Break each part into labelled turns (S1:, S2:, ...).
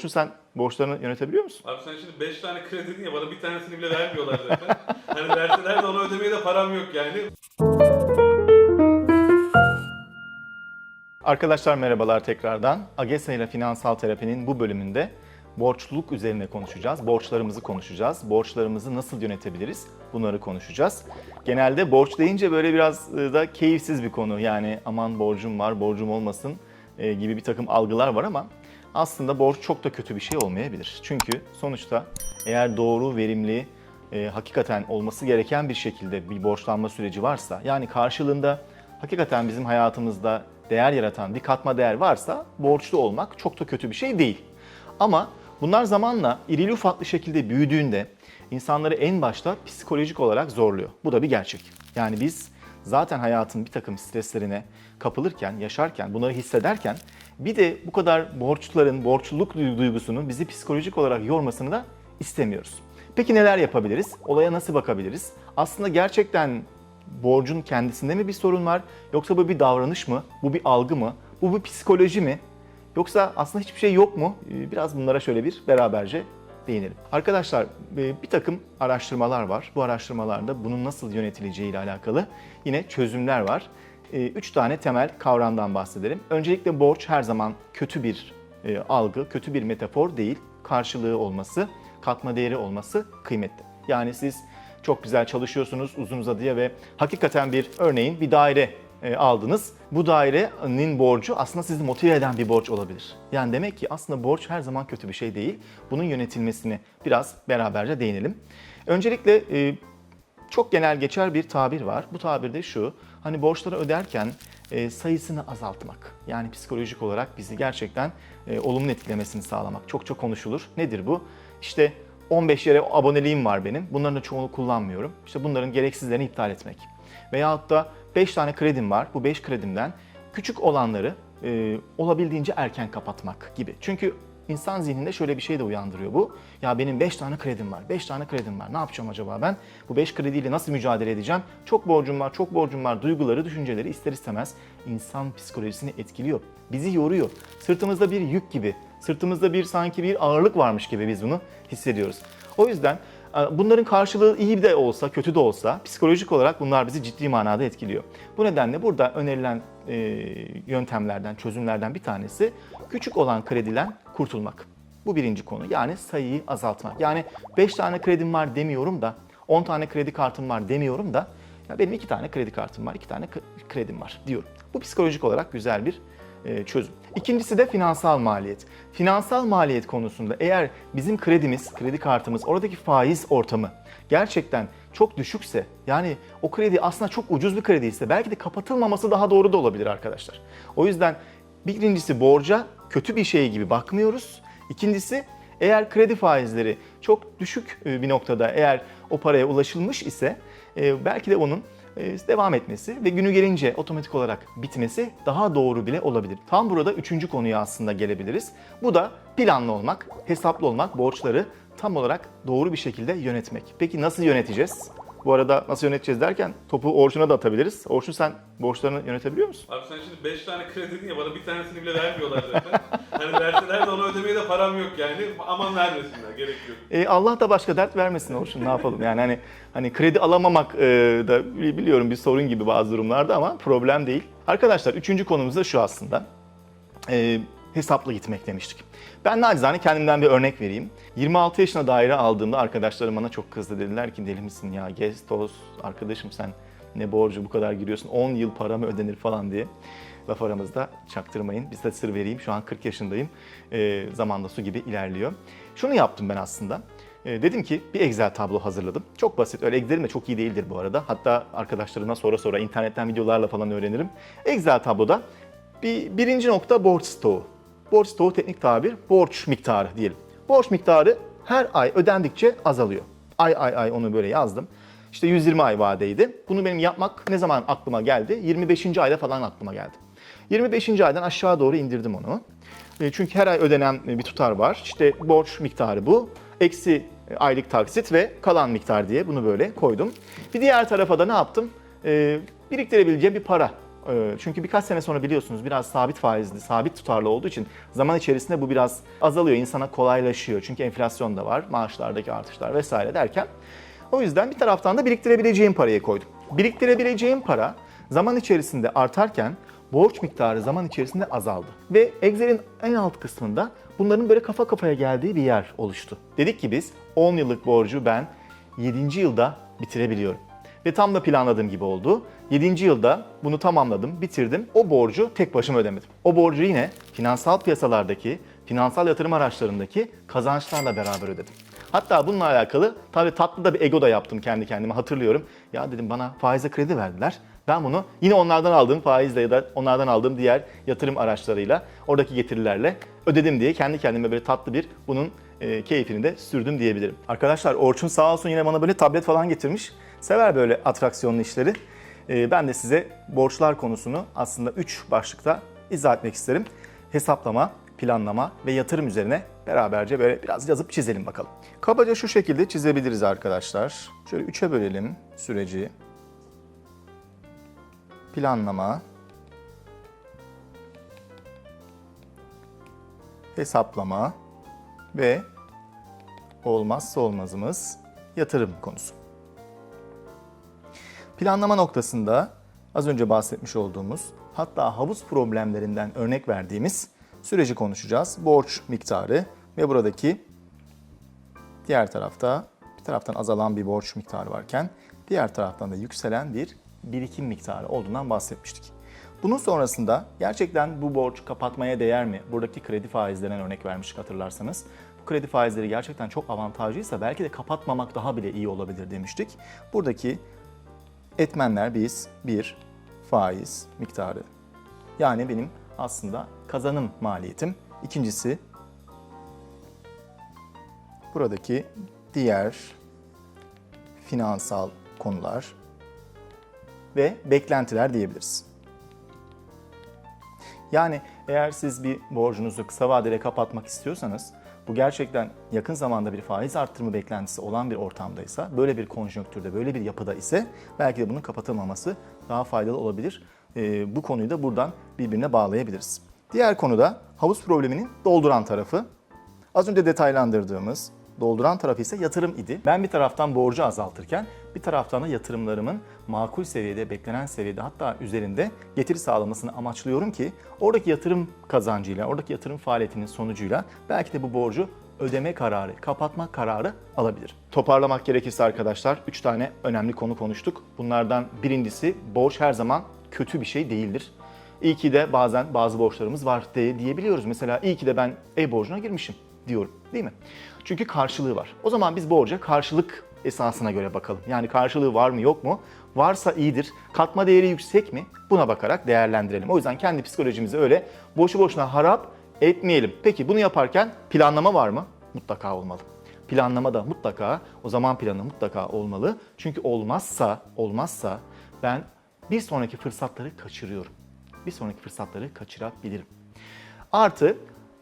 S1: Şu sen borçlarını yönetebiliyor musun?
S2: Abi sen şimdi 5 tane kredi dedin ya bana bir tanesini bile vermiyorlar zaten. hani verseler de onu ödemeye de param yok yani.
S1: Arkadaşlar merhabalar tekrardan. AGESA ile Finansal Terapi'nin bu bölümünde borçluluk üzerine konuşacağız. Borçlarımızı konuşacağız. Borçlarımızı nasıl yönetebiliriz? Bunları konuşacağız. Genelde borç deyince böyle biraz e, da keyifsiz bir konu. Yani aman borcum var, borcum olmasın e, gibi bir takım algılar var ama aslında borç çok da kötü bir şey olmayabilir. Çünkü sonuçta eğer doğru, verimli, e, hakikaten olması gereken bir şekilde bir borçlanma süreci varsa, yani karşılığında hakikaten bizim hayatımızda değer yaratan bir katma değer varsa borçlu olmak çok da kötü bir şey değil. Ama bunlar zamanla irili ufaklı şekilde büyüdüğünde insanları en başta psikolojik olarak zorluyor. Bu da bir gerçek. Yani biz zaten hayatın bir takım streslerine kapılırken, yaşarken, bunları hissederken bir de bu kadar borçların, borçluluk duygusunun bizi psikolojik olarak yormasını da istemiyoruz. Peki neler yapabiliriz? Olaya nasıl bakabiliriz? Aslında gerçekten borcun kendisinde mi bir sorun var? Yoksa bu bir davranış mı? Bu bir algı mı? Bu bir psikoloji mi? Yoksa aslında hiçbir şey yok mu? Ee, Biraz bunlara şöyle bir beraberce değinelim. Arkadaşlar e, bir takım araştırmalar var. Bu araştırmalarda bunun nasıl yönetileceği ile alakalı yine çözümler var. E, Üç tane temel kavramdan bahsedelim. Öncelikle borç her zaman kötü bir e, algı, kötü bir metafor değil. Karşılığı olması, katma değeri olması kıymetli. Yani siz çok güzel çalışıyorsunuz uzun uzadıya ve hakikaten bir örneğin bir daire e, aldınız. Bu dairenin borcu aslında sizi motive eden bir borç olabilir. Yani demek ki aslında borç her zaman kötü bir şey değil. Bunun yönetilmesini biraz beraberce değinelim. Öncelikle e, çok genel geçer bir tabir var. Bu tabir de şu. Hani borçları öderken e, sayısını azaltmak. Yani psikolojik olarak bizi gerçekten e, olumlu etkilemesini sağlamak. Çok çok konuşulur. Nedir bu? İşte 15 yere aboneliğim var benim. Bunların da çoğunu kullanmıyorum. İşte bunların gereksizlerini iptal etmek. Veyahut da 5 tane kredim var. Bu 5 kredimden küçük olanları e, olabildiğince erken kapatmak gibi. Çünkü insan zihninde şöyle bir şey de uyandırıyor bu. Ya benim 5 tane kredim var, 5 tane kredim var. Ne yapacağım acaba ben? Bu 5 krediyle nasıl mücadele edeceğim? Çok borcum var, çok borcum var. Duyguları, düşünceleri ister istemez insan psikolojisini etkiliyor. Bizi yoruyor. Sırtımızda bir yük gibi, sırtımızda bir sanki bir ağırlık varmış gibi biz bunu hissediyoruz. O yüzden bunların karşılığı iyi de olsa, kötü de olsa psikolojik olarak bunlar bizi ciddi manada etkiliyor. Bu nedenle burada önerilen e, yöntemlerden, çözümlerden bir tanesi küçük olan krediden kurtulmak. Bu birinci konu. Yani sayıyı azaltmak. Yani 5 tane kredim var demiyorum da 10 tane kredi kartım var demiyorum da ya benim 2 tane kredi kartım var, 2 tane kredim var diyorum. Bu psikolojik olarak güzel bir çözüm. İkincisi de finansal maliyet. Finansal maliyet konusunda eğer bizim kredimiz, kredi kartımız, oradaki faiz ortamı gerçekten çok düşükse, yani o kredi aslında çok ucuz bir kredi ise belki de kapatılmaması daha doğru da olabilir arkadaşlar. O yüzden birincisi borca kötü bir şey gibi bakmıyoruz. İkincisi eğer kredi faizleri çok düşük e, bir noktada eğer o paraya ulaşılmış ise e, belki de onun e, devam etmesi ve günü gelince otomatik olarak bitmesi daha doğru bile olabilir. Tam burada üçüncü konuya aslında gelebiliriz. Bu da planlı olmak, hesaplı olmak, borçları tam olarak doğru bir şekilde yönetmek. Peki nasıl yöneteceğiz? Bu arada nasıl yöneteceğiz derken topu Orçun'a da atabiliriz. Orçun sen borçlarını yönetebiliyor musun?
S2: Abi sen şimdi 5 tane kredi dedin ya bana bir tanesini bile vermiyorlar zaten. hani verseler de onu ödemeye de param yok yani. Aman vermesinler gerek yok.
S1: E, Allah da başka dert vermesin Orçun ne yapalım yani hani hani kredi alamamak e, da bi- biliyorum bir sorun gibi bazı durumlarda ama problem değil. Arkadaşlar üçüncü konumuz da şu aslında. E, hesaplı gitmek demiştik. Ben nacizane kendimden bir örnek vereyim. 26 yaşına daire aldığımda arkadaşlarım bana çok kızdı. Dediler ki deli misin ya gez toz arkadaşım sen ne borcu bu kadar giriyorsun 10 yıl para mı ödenir falan diye. Laf aramızda çaktırmayın. Biz de sır vereyim. Şu an 40 yaşındayım. E, zamanda su gibi ilerliyor. Şunu yaptım ben aslında. E, dedim ki bir Excel tablo hazırladım. Çok basit. Öyle Excel'im de çok iyi değildir bu arada. Hatta arkadaşlarına sonra sonra internetten videolarla falan öğrenirim. Excel tabloda bir, birinci nokta borç stoğu. Borç stoğu teknik tabir borç miktarı diyelim. Borç miktarı her ay ödendikçe azalıyor. Ay ay ay onu böyle yazdım. İşte 120 ay vadeydi. Bunu benim yapmak ne zaman aklıma geldi? 25. ayda falan aklıma geldi. 25. aydan aşağı doğru indirdim onu. E, Çünkü her ay ödenen bir tutar var. İşte borç miktarı bu. Eksi e, aylık taksit ve kalan miktar diye bunu böyle koydum. Bir diğer tarafa da ne yaptım? E, biriktirebileceğim bir para Çünkü birkaç sene sonra biliyorsunuz biraz sabit faizli, sabit tutarlı olduğu için zaman içerisinde bu biraz azalıyor, insana kolaylaşıyor. Çünkü enflasyon da var, maaşlardaki artışlar vesaire derken. O yüzden bir taraftan da biriktirebileceğim parayı koydum. Biriktirebileceğim para zaman içerisinde artarken borç miktarı zaman içerisinde azaldı. Ve Excel'in en alt kısmında bunların böyle kafa kafaya geldiği bir yer oluştu. Dedik ki biz 10 yıllık borcu ben 7. yılda bitirebiliyorum. Ve tam da planladığım gibi oldu. 7. yılda bunu tamamladım, bitirdim. O borcu tek başıma ödemedim. O borcu yine finansal piyasalardaki, finansal yatırım araçlarındaki kazançlarla beraber ödedim. Hatta bununla alakalı tabii tatlı da bir ego da yaptım kendi kendime hatırlıyorum. Ya dedim bana faize kredi verdiler. Ben bunu yine onlardan aldığım faizle ya da onlardan aldığım diğer yatırım araçlarıyla, oradaki getirilerle ödedim diye kendi kendime böyle tatlı bir bunun e, keyfini de sürdüm diyebilirim. Arkadaşlar Orçun sağ olsun yine bana böyle tablet falan getirmiş. Sever böyle atraksiyonlu işleri. E, ben de size borçlar konusunu aslında 3 başlıkta izah etmek isterim. Hesaplama, planlama ve yatırım üzerine beraberce böyle biraz yazıp çizelim bakalım. Kabaca şu şekilde çizebiliriz arkadaşlar. Şöyle 3'e bölelim süreci. Planlama, hesaplama ve olmazsa olmazımız yatırım konusu. Planlama noktasında az önce bahsetmiş olduğumuz hatta havuz problemlerinden örnek verdiğimiz süreci konuşacağız. Borç miktarı ve buradaki diğer tarafta bir taraftan azalan bir borç miktarı varken diğer taraftan da yükselen bir birikim miktarı olduğundan bahsetmiştik. Bunun sonrasında gerçekten bu borç kapatmaya değer mi? Buradaki kredi faizlerine örnek vermiştik hatırlarsanız. Bu kredi faizleri gerçekten çok avantajlıysa belki de kapatmamak daha bile iyi olabilir demiştik. Buradaki etmenler biz bir faiz miktarı. Yani benim aslında kazanım maliyetim. İkincisi buradaki diğer finansal konular ve beklentiler diyebiliriz. Yani eğer siz bir borcunuzu kısa vadede kapatmak istiyorsanız bu gerçekten yakın zamanda bir faiz arttırma beklentisi olan bir ortamdaysa, böyle bir konjonktürde, böyle bir yapıda ise belki de bunun kapatılmaması daha faydalı olabilir. Ee, bu konuyu da buradan birbirine bağlayabiliriz. Diğer konu da havuz probleminin dolduran tarafı. Az önce detaylandırdığımız dolduran tarafı ise yatırım idi. Ben bir taraftan borcu azaltırken bir taraftan da yatırımlarımın makul seviyede, beklenen seviyede hatta üzerinde getiri sağlamasını amaçlıyorum ki oradaki yatırım kazancıyla, oradaki yatırım faaliyetinin sonucuyla belki de bu borcu ödeme kararı, kapatma kararı alabilir. Toparlamak gerekirse arkadaşlar 3 tane önemli konu konuştuk. Bunlardan birincisi borç her zaman kötü bir şey değildir. İyi ki de bazen bazı borçlarımız var diye diyebiliyoruz. Mesela iyi ki de ben ev borcuna girmişim diyorum değil mi? Çünkü karşılığı var. O zaman biz borca karşılık esasına göre bakalım. Yani karşılığı var mı yok mu? Varsa iyidir. Katma değeri yüksek mi? Buna bakarak değerlendirelim. O yüzden kendi psikolojimizi öyle boşu boşuna harap etmeyelim. Peki bunu yaparken planlama var mı? Mutlaka olmalı. Planlama da mutlaka, o zaman planı mutlaka olmalı. Çünkü olmazsa, olmazsa ben bir sonraki fırsatları kaçırıyorum. Bir sonraki fırsatları kaçırabilirim. Artı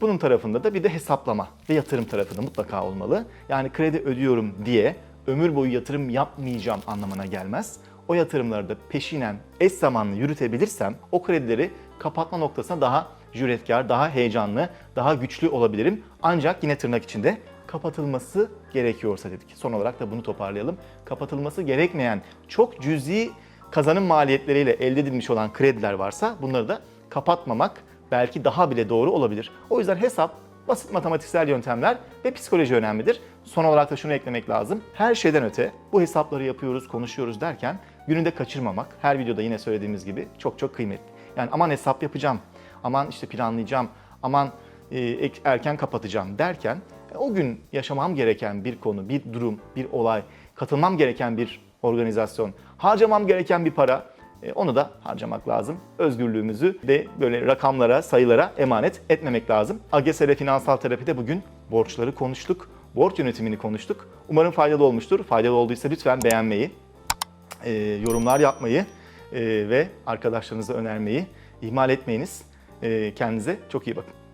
S1: bunun tarafında da bir de hesaplama ve yatırım tarafı da mutlaka olmalı. Yani kredi ödüyorum diye ömür boyu yatırım yapmayacağım anlamına gelmez. O yatırımları da peşinen eş zamanlı yürütebilirsem o kredileri kapatma noktasına daha cüretkar, daha heyecanlı, daha güçlü olabilirim. Ancak yine tırnak içinde kapatılması gerekiyorsa dedik. Son olarak da bunu toparlayalım. Kapatılması gerekmeyen çok cüzi kazanım maliyetleriyle elde edilmiş olan krediler varsa bunları da kapatmamak belki daha bile doğru olabilir. O yüzden hesap, basit matematiksel yöntemler ve psikoloji önemlidir. Son olarak da şunu eklemek lazım. Her şeyden öte bu hesapları yapıyoruz, konuşuyoruz derken gününde kaçırmamak, her videoda yine söylediğimiz gibi çok çok kıymetli. Yani aman hesap yapacağım, aman işte planlayacağım, aman e, erken kapatacağım derken e, o gün yaşamam gereken bir konu, bir durum, bir olay, katılmam gereken bir organizasyon, harcamam gereken bir para onu da harcamak lazım. Özgürlüğümüzü de böyle rakamlara, sayılara emanet etmemek lazım. AGS'de finansal terapide bugün borçları konuştuk. Borç yönetimini konuştuk. Umarım faydalı olmuştur. Faydalı olduysa lütfen beğenmeyi, e, yorumlar yapmayı e, ve arkadaşlarınıza önermeyi ihmal etmeyiniz. E, kendinize çok iyi bakın.